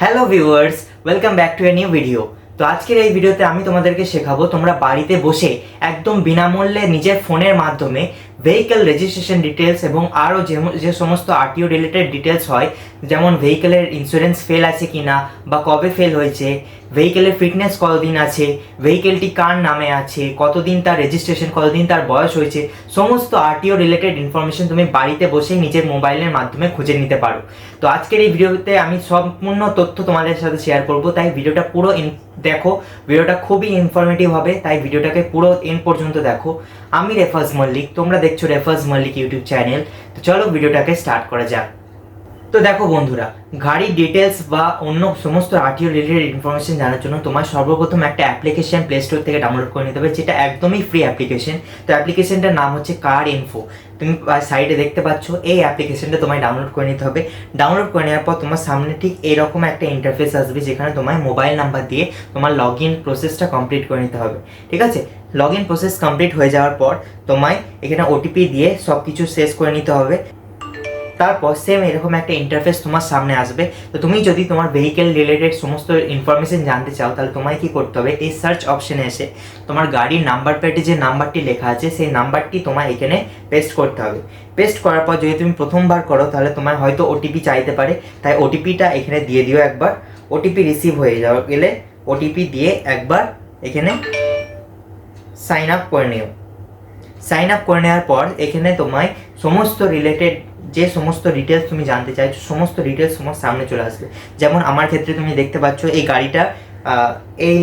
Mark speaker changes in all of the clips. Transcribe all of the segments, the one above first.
Speaker 1: Hello viewers welcome back to a new video তো আজকের এই ভিডিওতে আমি তোমাদেরকে শেখাবো তোমরা বাড়িতে বসে একদম বিনামূল্যে নিজের ফোনের মাধ্যমে ভেহিকেল রেজিস্ট্রেশন ডিটেলস এবং আরও যে সমস্ত আরটিও রিলেটেড ডিটেলস হয়, যেমন ভেহিকেলের ইন্স্যুরেন্স ফেল আছে কি না বা কবে ফেল হয়েছে ভেহিকেলের ফিটনেস কতদিন আছে ভেহিকেলটি কার নামে আছে, কতদিন তার রেজিস্ট্রেশন কতদিন তার বয়স হয়েছে, সমস্ত আরটিও রিলেটেড ইনফরমেশন তুমি বাড়িতে বসেই নিজের মোবাইলের মাধ্যমে খুঁজে নিতে পারো। তো আজকের এই ভিডিওতে আমি সম্পূর্ণ তথ্য তোমাদের সাথে শেয়ার করব, তাই ভিডিওটা পুরো দেখো, ভিডিওটা খুবই ইনফরমেটিভ হবে, তাই ভিডিওটাকে পুরো এন পর্যন্ত দেখো। আমি রেফাজ মল্লিক, তোমরা দেখছ রেফাজ মল্লিক ইউটিউব চ্যানেল তো চলো ভিডিওটাকে স্টার্ট করা যাক। তো দেখো বন্ধুরা গাড়ির ডিটেলস বা অন্য সমস্ত আরটিও রিলেটেড ইনফরমেশন জানার জন্য তোমার সর্বপ্রথম একটা অ্যাপ্লিকেশন প্লে স্টোর থেকে ডাউনলোড করে নিতে হবে, যেটা একদমই ফ্রি অ্যাপ্লিকেশন তো অ্যাপ্লিকেশনটার নাম হচ্ছে কার ইনফো তুমি সাইডে দেখতে পাচ্ছ, এই অ্যাপ্লিকেশনটা তোমায় ডাউনলোড করে নিতে হবে। ডাউনলোড করে নেওয়ার পর তোমার সামনে ঠিক এরকম একটা ইন্টারফেস আসবে, যেখানে তোমায় মোবাইল নাম্বার দিয়ে তোমার লগ ইন প্রসেসটা কমপ্লিট করে নিতে হবে। ঠিক আছে? লগ ইন প্রসেস কমপ্লিট হয়ে যাওয়ার পর তোমায় এখানে ওটিপি দিয়ে সব কিছু শেষ করে নিতে হবে। তারপর সেম এরকম একটা ইন্টারফেস তোমার সামনে আসবে। তো তুমি যদি তোমার ভেহিকেল রিলেটেড সমস্ত ইনফরমেশন জানতে চাও, তাহলে তোমায় কি করতে হবে? এই সার্চ অপশনে এসে তোমার গাড়ির নাম্বার প্লেটে যে নাম্বারটি লেখা আছে, সেই নাম্বারটি তোমার এখানে পেস্ট করতে হবে। পেস্ট করার পর যদি তুমি প্রথমবার করো, তাহলে তোমার হয়তো ওটিপি চাইতে পারে। তাই ওটিপিটা এখানে দিয়ে দিও একবার। ওটিপি রিসিভ হয়ে যাওয়া গেলে ওটিপি দিয়ে একবার এখানে সাইন আপ করে নিও। সাইন আপ করে নেওয়ার পর এখানে তোমায় সমস্ত রিলেটেড যে সমস্ত ডিটেলস তুমি জানতে চাইছো, সমস্ত ডিটেলস তোমার সামনে চলে আসবে। যেমন আমার ক্ষেত্রে তুমি দেখতে পাচ্ছ এই গাড়িটা এই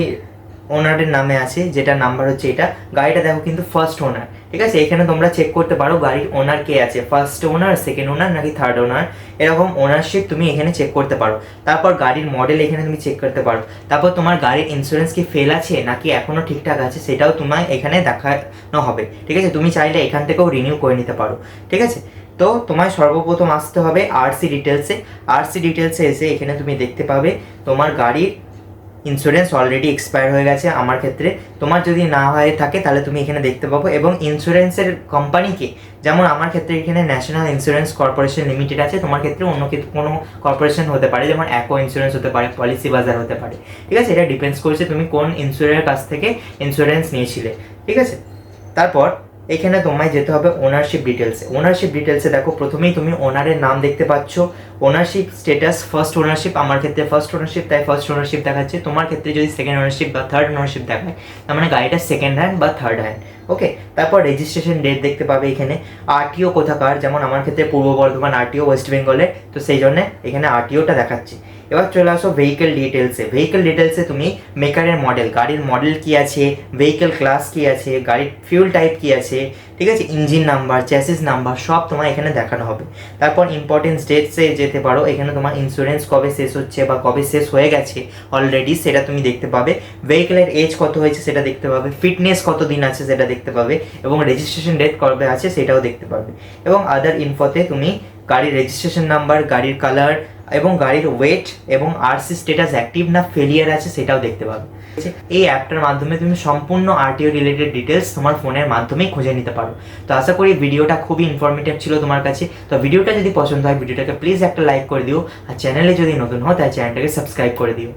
Speaker 1: ওনারের নামে আছে, যেটা নাম্বার হচ্ছে এটা। গাড়িটা দেখো কিন্তু ফার্স্ট ওনার ঠিক আছে? এখানে তোমরা চেক করতে পারো গাড়ির ওনার কে আছে। ফার্স্ট ওনার সেকেন্ড ওনার নাকি থার্ড ওনার এরকম ওনারশিপ তুমি এখানে চেক করতে পারো। তারপর গাড়ির মডেল এখানে তুমি চেক করতে পারো। তারপর তোমার গাড়ির ইন্স্যুরেন্স কি ফেল আছে, নাকি এখনও ঠিকঠাক আছে, সেটাও তোমার এখানে দেখানো হবে। ঠিক আছে? তুমি চাইলে এখান থেকেও রিনিউ করে নিতে পারো। ঠিক আছে? তো তোমায় সর্বপ্রথম আসতে হবে আরসি ডিটেলসে আরসি ডিটেলসে এসে এখানে তুমি দেখতে পাবে তোমার গাড়ির ইন্স্যুরেন্স অলরেডি এক্সপায়ার হয়ে গেছে আমার ক্ষেত্রে। তোমার যদি না হয়ে থাকে, তাহলে তুমি এখানে দেখতে পাবো। এবং ইন্স্যুরেন্সের কোম্পানিকে যেমন আমার ক্ষেত্রে এখানে ন্যাশনাল ইন্স্যুরেন্স কর্পোরেশন লিমিটেড আছে, তোমার ক্ষেত্রে অন্য কিছু কোনো কর্পোরেশন হতে পারে, যেমন অ্যাকো ইন্স্যুরেন্স হতে পারে পলিসি বাজার হতে পারে। ঠিক আছে? এটা ডিপেন্ডস করছে তুমি কোন ইন্স্যুরের কাছ থেকে ইন্স্যুরেন্স নিয়েছিলে। ঠিক আছে? তারপর এখানে তোমায় যেতে হবে ওনারশিপ ডিটেলসে ওনারশিপ ডিটেলসে দেখো, প্রথমেই তুমি ওনারের নাম দেখতে পাচ্ছ। ওনারশিপ স্টেটাস ফার্স্ট ওনারশিপ আমার ক্ষেত্রে ফার্স্ট ওনারশিপ তাই ফার্স্ট ওনারশিপ দেখাচ্ছে। তোমার ক্ষেত্রে যদি সেকেন্ড ওনারশিপ বা থার্ড ওনারশিপ দেখায়, তার মানে গাড়িটা সেকেন্ড হ্যান্ড বা থার্ড হ্যান্ড ওকে তারপর রেজিস্ট্রেশন ডেট দেখতে পাবে এখানে। আরটিও কোথাকার? যেমন আমার ক্ষেত্রে পূর্ব বর্ধমান আরটিও ওয়েস্ট বেঙ্গলে তো সেই জন্য এখানে আরটিওটা দেখাচ্ছে। এবার চলে আসো ভেহিকেল ডিটেলসে ভেহিকেল ডিটেলসে তুমি মেকারের মডেল গাড়ির মডেল কি আছে ভেহিকেল ক্লাস কি আছে, গাড়ির ফিউল টাইপ কি আছে, ঠিক আছে ইঞ্জিন নাম্বার চ্যাসিস নাম্বার সব তোমার এখানে দেখানো হবে। তারপর ইম্পর্টেন্স ডেটসে যেতে পারো। এখানে তোমার ইন্স্যুরেন্স কবে শেষ হচ্ছে বা কবে শেষ হয়ে গেছে অলরেডি সেটা তুমি দেখতে পাবে। ভেহিকেলের এজ কত হয়েছে সেটা দেখতে পাবে। ফিটনেস কত দিন আছে সেটা দেখতে পাবে এবং রেজিস্ট্রেশন ডেট কবে আছে সেটাও দেখতে পাবে। এবং আদার ইনফোতে তুমি গাড়ির রেজিস্ট্রেশন নাম্বার গাড়ির কালার এবং গাড়ির ওয়েট এবং আরসি স্ট্যাটাস অ্যাক্টিভ না ফেলিয়ার আছে সেটাও দেখতে পাবে। এই অ্যাপটার মাধ্যমে তুমি সম্পূর্ণ আরটিও রিলেটেড ডিটেলস তোমার ফোনের মাধ্যমেই খুঁজে নিতে পারো। তো আশা করি ভিডিওটা খুবই ইনফরমেটিভ ছিল তোমার কাছে। তো ভিডিওটা যদি পছন্দ হয়, ভিডিওটাকে প্লিজ একটা লাইক করে দিও। আর চ্যানেলে যদি নতুন হও তাই চ্যানেলটাকে সাবস্ক্রাইব করে দিও।